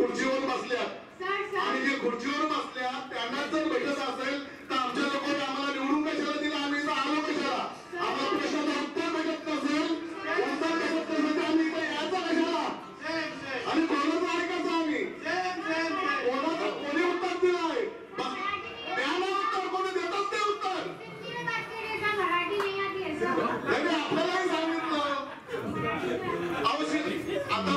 खुर्चीवर बसल्या. आणि जे खुर्चीवर बसल्या त्यांना जर भेटत असेल तर आमच्या लोकांनी आम्हाला निवडून कशाला दिला? आम्ही आलो कशाला? आम्हाला प्रश्नाचं उत्तर भेटत नसेल. उत्तर भेटत नसेल तर आम्ही इथं यायचं कशाला? आणि बोलत नाही कसं आम्ही? कोणाचं? कोणी उत्तर दिलं आहे त्याला उत्तर कोणी देतात ते उत्तर. आपल्यालाही सांगितलं. आवश्यक आता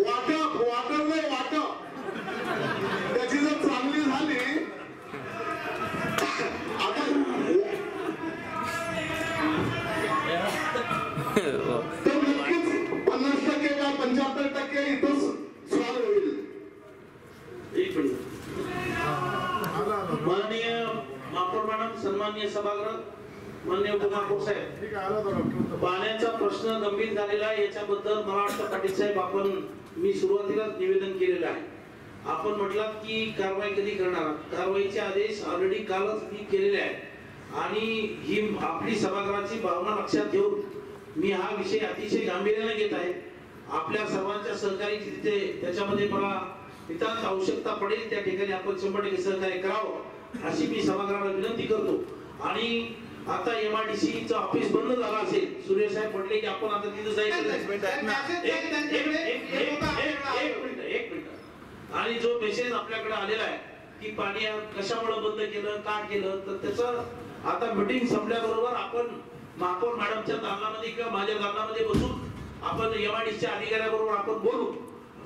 माननीय महापौर मॅडम सन्माननीय सभागृह माननीय उपमहापौर साहेब. पाण्याचा प्रश्न गंभीर झालेला आहे याच्याबद्दल मला वाटतं पाटील साहेब आपण मी सुरुवातीलाच निवेदन केलेलं आहे. आपण म्हटलात की कारवाई कधी करणार? कारवाईचे आदेश ऑलरेडी कालच मी केलेले आहेत. आणि ही आपली सभागृहाची भावना लक्षात घेऊन मी हा विषय अतिशय गांभीर्याने घेत आहे. आपल्या सर्वांच्या सहकारी तिथे त्याच्यामध्ये मला नितांत आवश्यकता पडेल त्या ठिकाणी आपण शंभर टक्के सहकार्य करावं अशी मी सभागृहाला विनंती करतो. आणि आता M I D C office बंद झालं असेल सूर्य साहेब म्हटले की आपण आता तिथं जायचं. एक- मिनिट आणि जो मेसेज आपल्याकडे आलेला आहे की पाणी कशामुळे बंद केलं का केलं तर त्याचं आता मिटिंग संपल्याबरोबर आपण महापौर मॅडमच्या दालनामध्ये किंवा माझ्या दालनामध्ये बसून आपण एमआयडीच्या अधिकाऱ्याबरोबर आपण बोलू.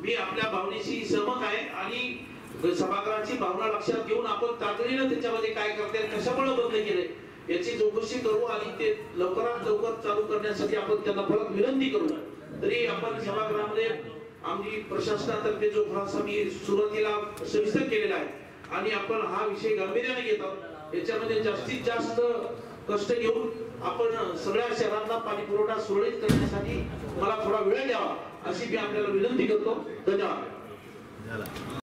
मी आपल्या भावनेशी सहमत आहे. आणि सभागृहाची भावना लक्षात घेऊन आपण तातडीनं त्याच्यामध्ये काय करते कशामुळे बंद केले याची चौकशी करू आणि ते लवकरात लवकर चालू करण्यासाठी आपण त्यांना परत विनंती करू. तरी आपण सभागृहामध्ये आम्ही प्रशासनातर्फे जो खुलासा मी सुरुवातीला सविस्तर केलेला आहे आणि आपण हा विषय गांभीर्याने घेत आहोत. याच्यामध्ये जास्तीत जास्त कष्ट घेऊन आपण सगळ्या शहरांना पाणी पुरवठा सुरळीत करण्यासाठी मला थोडा वेळ द्यावा अशी मी आपल्याला विनंती करतो. धन्यवाद.